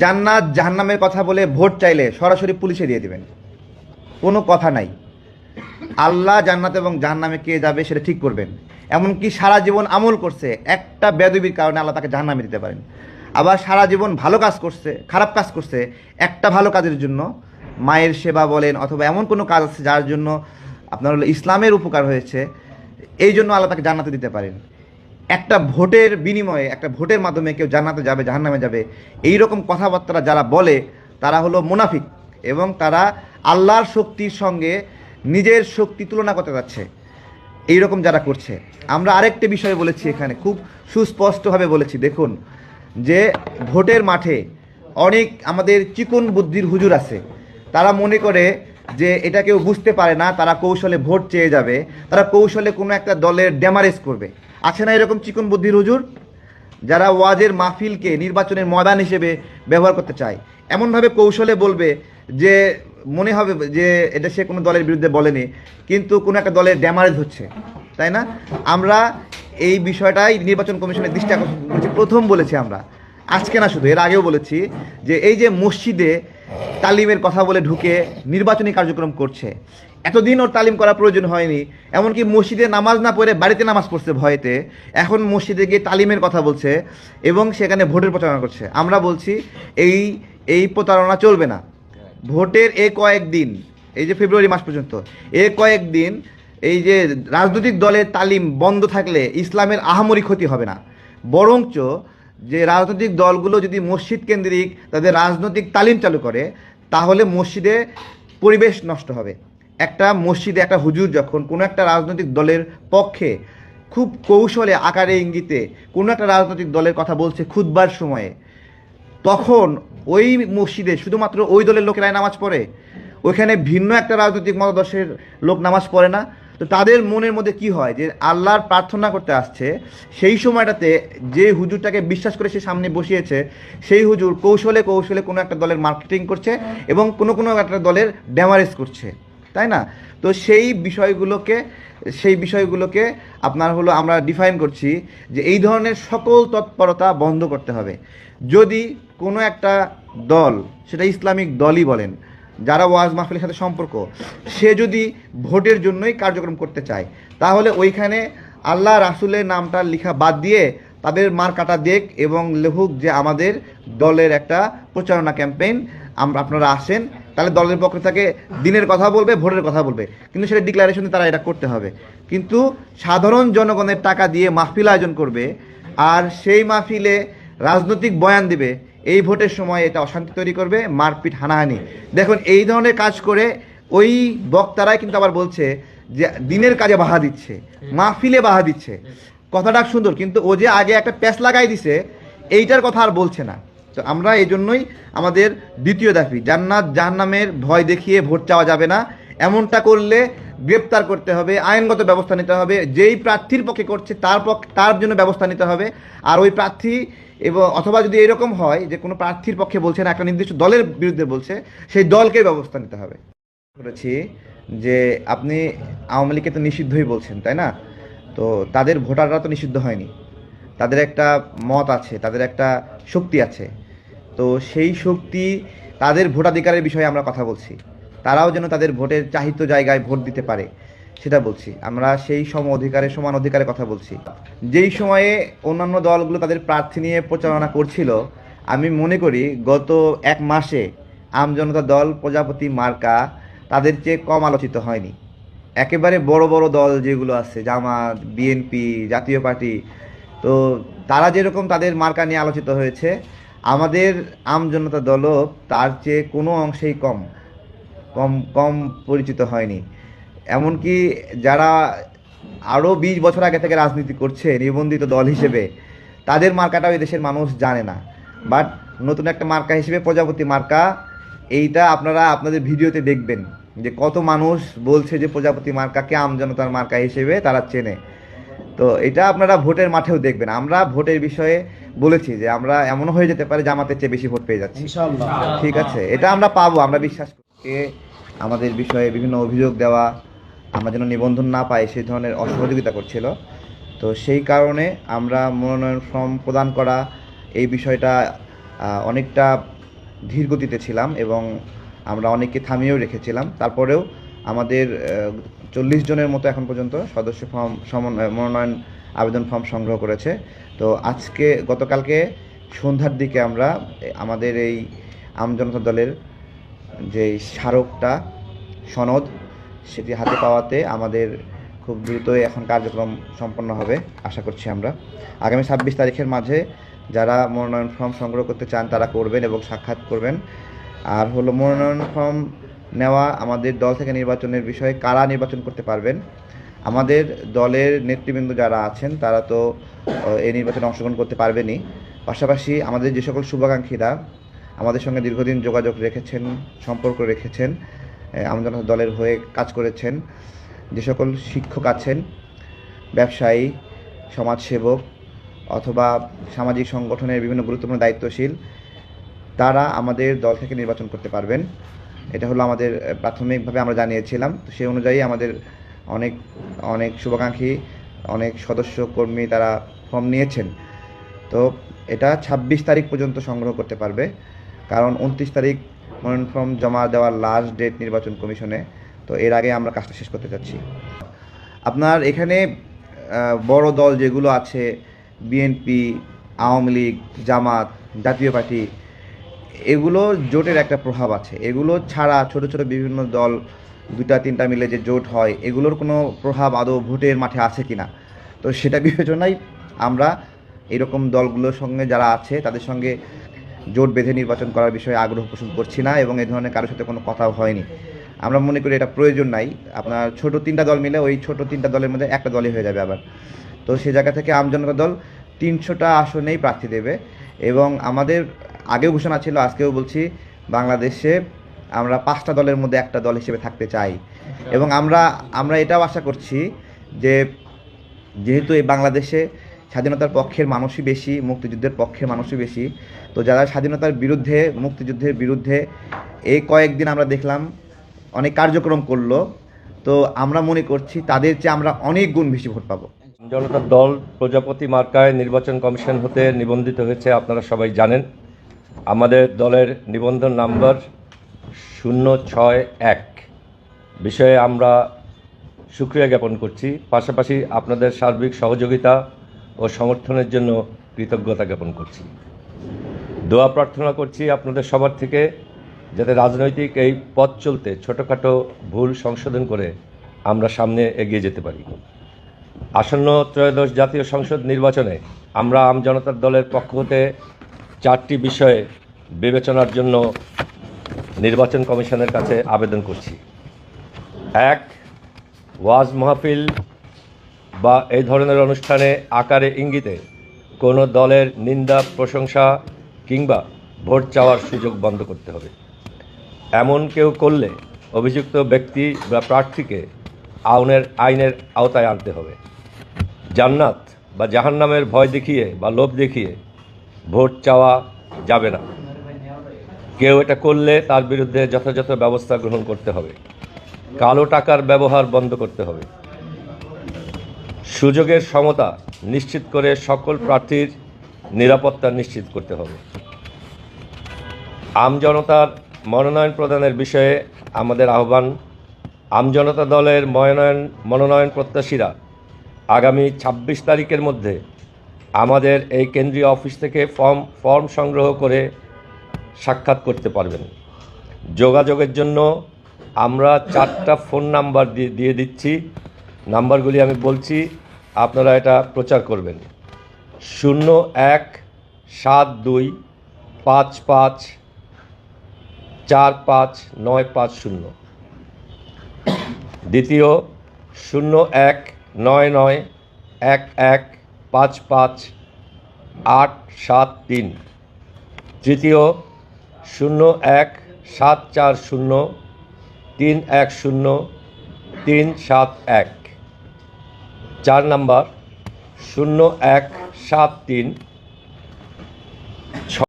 জান্নাত জাহান্নামের কথা বলে ভোট চাইলে সরাসরি পুলিশে দিয়ে দিবেন। কোনো কথা নাই। আল্লাহ জান্নাত এবং জাহান্নামে কে যাবে সেটা ঠিক করবেন। এমনকি সারা জীবন আমল করছে, একটা বেদবির কারণে আল্লাহ তাকে জাহান্নামে দিতে পারেন। আবার সারা জীবন ভালো কাজ করছে, খারাপ কাজ করছে, একটা ভালো কাজের জন্য মায়ের সেবা বলেন অথবা এমন কোনো কাজ আছে যার জন্য আপনার ইসলামের উপকার হয়েছে, এই জন্য আল্লাহ তাকে জান্নাতে দিতে পারেন। একটা ভোটের বিনিময়ে, একটা ভোটের মাধ্যমে কেউ জান্নাতে যাবে, জাহান্নামে যাবে এই রকম কথাবার্তা যারা বলে, তারা হলো মুনাফিক এবং তারা আল্লাহর শক্তির সঙ্গে নিজের শক্তি তুলনা করতে যাচ্ছে। এই রকম যারা করছে। আমরা আরেকটি বিষয় বলেছি এখানে, খুব সুস্পষ্টভাবে বলেছি। দেখুন, যে ভোটের মাঠে অনেক আমাদের চিকন বুদ্ধির হুজুর আছে। তারা মনে করে যে এটা কেউ বুঝতে পারে না, তারা কৌশলে ভোট চেয়ে যাবে, তারা কৌশলে কোনো একটা দলের ড্যামারেজ করবে। আছে না এরকম চিকন বুদ্ধির হুজুর? যারা ওয়াজের মাহফিলকে নির্বাচনের ময়দান হিসেবে ব্যবহার করতে চায়। এমনভাবে কৌশলে বলবে যে, মনে হবে যে এটা সে কোনো দলের বিরুদ্ধে বলেনি, কিন্তু কোনো একটা দলের ড্যামারেজ হচ্ছে, তাই না? আমরা এই বিষয়টাই নির্বাচন কমিশনের দৃষ্টি আকর্ষণ করেছি। প্রথম বলেছি আমরা, আজকে না শুধু, এর আগেও বলেছি যে, এই যে মসজিদে তালিমের কথা বলে ঢুকে নির্বাচনী কার্যক্রম করছে। এতদিন ওর তালিম করা প্রয়োজন হয়নি, এমনকি মসজিদে নামাজ না পড়ে বাড়িতে নামাজ পড়ছে ভয়েতে, এখন মসজিদে গিয়ে তালিমের কথা বলছে এবং সেখানে ভোটের প্রচারণা করছে। আমরা বলছি, এই এই প্রতারণা চলবে না। ভোটের এ কয়েকদিন এই যে ফেব্রুয়ারি মাস পর্যন্ত, এ কয়েকদিন এই যে রাজনৈতিক দলের তালিম বন্ধ থাকলে ইসলামের আহামরি ক্ষতি হবে না। বরঞ্চ যে রাজনৈতিক দলগুলো যদি মসজিদ কেন্দ্রিক তাদের রাজনৈতিক তালিম চালু করে, তাহলে মসজিদে পরিবেশ নষ্ট হবে। একটা মসজিদে একটা হুজুর যখন কোনো একটা রাজনৈতিক দলের পক্ষে খুব কৌশলে আকারে ইঙ্গিতে কোনো একটা রাজনৈতিক দলের কথা বলছে খুদবার সময়ে, তখন ওই মসজিদে শুধুমাত্র ওই দলের লোকেরাই নামাজ পড়ে। ওইখানে ভিন্ন একটা রাজনৈতিক মতাদর্শের লোক নামাজ পড়ে না। তো তাদের মনের মধ্যে কি হয়? যে আল্লাহর প্রার্থনা করতে আসছে, সেই সময়টাতে যে হুজুরটাকে বিশ্বাস করে সে সামনে বসিয়েছে, সেই হুজুর কৌশলে কৌশলে কোনো একটা দলের মার্কেটিং করছে এবং কোনো কোনো একটা দলের ড্যামারেজ করছে। তাই না? তো সেই বিষয়গুলোকে সেই বিষয়গুলোকে আপনার হলো আমরা ডিফাইন করছি যে এই ধরনের সকল তৎপরতা বন্ধ করতে হবে। যদি কোনো একটা দল, সেটা ইসলামিক দলই বলেন যারা ওয়াজ মাহফিলের সাথে সম্পর্ক, সে যদি ভোটের জন্যই কার্যক্রম করতে চায়, তাহলে ওইখানে আল্লাহ রাসুলের নামটা লেখা বাদ দিয়ে তাদের মার কাটা দেখ এবং লেহুক যে আমাদের দলের একটা প্রচারণা ক্যাম্পেইন আমরা আপনারা আসেন, তাহলে দলের পক্ষ থেকে দিনের কথা বলবে, ভোটের কথা বলবে। কিন্তু সেটা ডিক্লারেশনে তারা এটা করতে হবে। কিন্তু সাধারণ জনগণের টাকা দিয়ে মাহফিল আয়োজন করবে, আর সেই মাহফিলে রাজনৈতিক বয়ান দিবে এই ভোটের সময় এটা অশান্তি তৈরি করবে, মারপিট হানাহানি। দেখুন, এই ধরনের কাজ করে ওই বক্তারাই কিন্তু আবার বলছে যে, দিনের কাজে বাহা দিচ্ছে, মাহফিলে বাহা দিচ্ছে। কথাটা সুন্দর, কিন্তু ও যে আগে একটা প্যাচ লাগাই দিছে, এইটার কথা আর বলছে না। তো আমরা এই জন্যই আমাদের দ্বিতীয় দাবি, জান্নাত জাহান্নামের ভয় দেখিয়ে ভোট চাওয়া যাবে না। এমনটা করলে গ্রেপ্তার করতে হবে, আইনগত ব্যবস্থা নিতে হবে, যেই প্রার্থীর পক্ষে করছে তার পক্ষ তার জন্য ব্যবস্থা নিতে হবে। আর ওই প্রার্থী এবং, অথবা যদি এরকম হয় যে কোনো প্রার্থীর পক্ষে বলছে না, একটা নির্দিষ্ট দলের বিরুদ্ধে বলছে, সেই দলকে ব্যবস্থা নিতে হবে। করেছি যে আপনি আওয়ামী লীগকে তো নিষিদ্ধই বলছেন, তাই না? তো তাদের ভোটাররা তো নিষিদ্ধ হয়নি। তাদের একটা মত আছে, তাদের একটা শক্তি আছে। তো সেই শক্তি তাদের ভোটাধিকারের বিষয়ে আমরা কথা বলছি। তারাও যেন তাদের ভোটের চাহিত জায়গায় ভোট দিতে পারে, সেটা বলছি। আমরা সেই সম অধিকারের সমান অধিকারের কথা বলছি। যেই সময়ে অন্যান্য দলগুলো তাদের প্রার্থী নিয়ে প্রচারণা করছিল, আমি মনে করি গত এক মাসে আমজনতা দল প্রজাপতি মার্কা তাদের চেয়ে কম আলোচিত হয়নি। একেবারে বড় বড় দল যেগুলো আছে, জামাত, বিএনপি, জাতীয় পার্টি, তো তারা যেরকম তাদের মার্কা নিয়ে আলোচিত হয়েছে, আমাদের আমজনতা দলও তার চেয়ে কোনো অংশেই কম। কম কম পরিচিত হয়নি। এমনকি যারা আরও বিশ বছর আগে থেকে রাজনীতি করছে নিবন্ধিত দল হিসেবে তাদের মার্কাটাও দেশের মানুষ জানে না। বাট নতুন একটা মার্কা হিসেবে প্রজাপতি মার্কা এইটা আপনারা আপনাদের ভিডিওতে দেখবেন যে কত মানুষ বলছে যে প্রজাপতি মার্কাকে আমজনতার মার্কা হিসেবে তারা চেনে। তো এটা আপনারা ভোটের মাঠেও দেখবেন। আমরা ভোটের বিষয়ে বলেছি যে আমরা এমনও হয়ে যেতে পারে জামাতের চেয়ে বেশি ভোট পেয়ে যাচ্ছি। ঠিক আছে এটা আমরা পাবো আমরা বিশ্বাস করি। আমাদের বিষয়ে বিভিন্ন অভিযোগ দেওয়া আমরা যেন নিবন্ধন না পাই, সেই ধরনের অসহযোগিতা করছিল। তো সেই কারণে আমরা মনোনয়ন ফর্ম প্রদান করা এই বিষয়টা অনেকটা ধীর গতিতে ছিলাম এবং আমরা অনেককে থামিয়েও রেখেছিলাম। তারপরেও আমাদের চল্লিশ জনের মতো এখন পর্যন্ত সদস্য ফর্ম সমন্বয় মনোনয়ন আবেদন ফর্ম সংগ্রহ করেছে। তো আজকে গতকালকে সন্ধ্যার দিকে আমরা আমাদের এই আমজনতা দলের যে স্মারকটা সনদ সেটি হাতে পাওয়াতে আমাদের খুব দ্রুতই এখন কার্যক্রম সম্পন্ন হবে, আশা করছি আমরা। আগামী ছাব্বিশ তারিখের মাঝে যারা মনোনয়ন ফর্ম সংগ্রহ করতে চান তারা করবেন এবং সাক্ষাৎ করবেন। আর হলো মনোনয়ন ফর্ম নেওয়া আমাদের দল থেকে নির্বাচনের বিষয়ে কারা নির্বাচন করতে পারবেন? আমাদের দলের নেতৃবৃন্দ যারা আছেন তারা তো এই নির্বাচনে অংশগ্রহণ করতে পারবেনই। পাশাপাশি আমাদের যে সকল শুভাকাঙ্ক্ষীরা আমাদের সঙ্গে দীর্ঘদিন যোগাযোগ রেখেছেন, সম্পর্ক রেখেছেন আমাদের দলের হয়ে কাজ করেছেন, যে সকল শিক্ষক আছেন, ব্যবসায়ী, সমাজসেবক অথবা সামাজিক সংগঠনের বিভিন্ন গুরুত্বপূর্ণ দায়িত্বশীল, তারা আমাদের দল থেকে নির্বাচন করতে পারবেন। এটা হলো আমাদের প্রাথমিকভাবে আমরা জানিয়েছিলাম। তো সেই অনুযায়ী আমাদের অনেক অনেক শুভাকাঙ্ক্ষী, অনেক সদস্য, কর্মী তারা ফর্ম নিয়েছেন। তো এটা ছাব্বিশ তারিখ পর্যন্ত সংগ্রহ করতে পারবে। কারণ উনত্রিশ তারিখ মনোনয়ন ফর্ম জমা দেওয়ার লাস্ট ডেট নির্বাচন কমিশনে, তো এর আগে আমরা কাজটা শেষ করতে চাচ্ছি। আপনার এখানে বড় দল যেগুলো আছে বিএনপি আওয়ামী লীগ, জামাত, জাতীয় পার্টি, এগুলো জোটের একটা প্রভাব আছে। এগুলো ছাড়া ছোট ছোট বিভিন্ন দল দুটা তিনটা মিলে যে জোট হয়, এগুলোর কোনো প্রভাব আদৌ ভোটের মাঠে আছে কি না তো সেটা বিবেচনায় আমরা এরকম দলগুলোর সঙ্গে যারা আছে, তাদের সঙ্গে জোট বেঁধে নির্বাচন করার বিষয়ে আগ্রহ পোষণ করছি না এবং এই ধরনের কারোর সাথে কোনো কথাও হয়নি। আমরা মনে করি এটা প্রয়োজন নাই। আপনার ছোট তিনটা দল মিলে ওই ছোট তিনটা দলের মধ্যে একটা দলই হয়ে যাবে আবার। তো সেই জায়গা থেকে আমজনতা দল তিনশোটা আসনেই প্রার্থী দেবে এবং আমাদের আগেও ঘোষণা ছিল, আজকেও বলছি, বাংলাদেশে আমরা পাঁচটা দলের মধ্যে একটা দল হিসেবে থাকতে চাই। এবং আমরা আমরা এটাও আশা করছি যে যেহেতু এই বাংলাদেশে স্বাধীনতার পক্ষের মানুষই বেশি, মুক্তিযুদ্ধের পক্ষের মানুষই বেশি। তো যারা স্বাধীনতার বিরুদ্ধে, মুক্তিযুদ্ধের বিরুদ্ধে এই কয়েকদিন আমরা দেখলাম অনেক কার্যক্রম করল। তো আমরা মনে করছি তাদের চেয়ে আমরা অনেক গুণ বেশি ভোট পাবো। জনতার দল, প্রজাপতি মার্কায় নির্বাচন কমিশন হতে নিবন্ধিত হয়েছে, আপনারা সবাই জানেন। আমাদের দলের নিবন্ধন নাম্বার শূন্য ছয় এক। বিষয়ে আমরা সুক্রিয়া জ্ঞাপন করছি। পাশাপাশি আপনাদের সার্বিক সহযোগিতা ও সমর্থনের জন্য কৃতজ্ঞতা জ্ঞাপন করছি। দোয়া প্রার্থনা করছি আপনাদের সবার থেকে যাতে রাজনৈতিক এই পথ চলতে ছোটোখাটো ভুল সংশোধন করে আমরা সামনে এগিয়ে যেতে পারি। আসন্ন ত্রয়োদশ জাতীয় সংসদ নির্বাচনে আমরা আম জনতার দলের পক্ষ হতে চারটি বিষয়ে বিবেচনার জন্য নির্বাচন কমিশনের কাছে আবেদন করছি। এক, ওয়াজ মাহফিল বা এই ধরনের অনুষ্ঠানে আকারে ইঙ্গিতে কোনো দলের নিন্দা, প্রশংসা কিংবা ভোট চাওয়ার সুযোগ বন্ধ করতে হবে। এমন কেউ করলে অভিযুক্ত ব্যক্তি বা প্রার্থীকে আউনের আইনের আওতায় আনতে হবে। জান্নাত বা জাহান্নামের ভয় দেখিয়ে বা লোভ দেখিয়ে ভোট চাওয়া যাবে না। কেউ এটা করলে তার বিরুদ্ধে যথাযথ ব্যবস্থা গ্রহণ করতে হবে। কালো টাকার ব্যবহার বন্ধ করতে হবে। সুযোগের সমতা নিশ্চিত করে সকল প্রার্থীর নিরাপত্তা নিশ্চিত করতে হবে। আমজনতার মনোনয়ন প্রদানের বিষয়ে আমাদের আহ্বান আমজনতা দলের মনোনয়ন মনোনয়ন প্রত্যাশীরা আগামী ছাব্বিশ তারিখের মধ্যে আমাদের এই কেন্দ্রীয় অফিস থেকে ফর্ম ফর্ম সংগ্রহ করে সাক্ষাৎ করতে পারবেন। যোগাযোগের জন্য আমরা চারটা ফোন নাম্বার দিয়ে দিচ্ছি। নাম্বারগুলি আমি বলছি, আপনারা এটা প্রচার করবেন। শূন্য এক, সাত দুই, পাঁচ পাঁচ, চার পাঁচ, নয় পাঁচ শূন্য। দ্বিতীয়, শূন্য এক, নয় নয়, এক এক, পাঁচ পাঁচ, আট সাত তিন। তৃতীয়, শূন্য এক, সাত চার শূন্য, তিন এক শূন্য, তিন সাত এক। চার নাম্বার শূন্য এক সাত তিন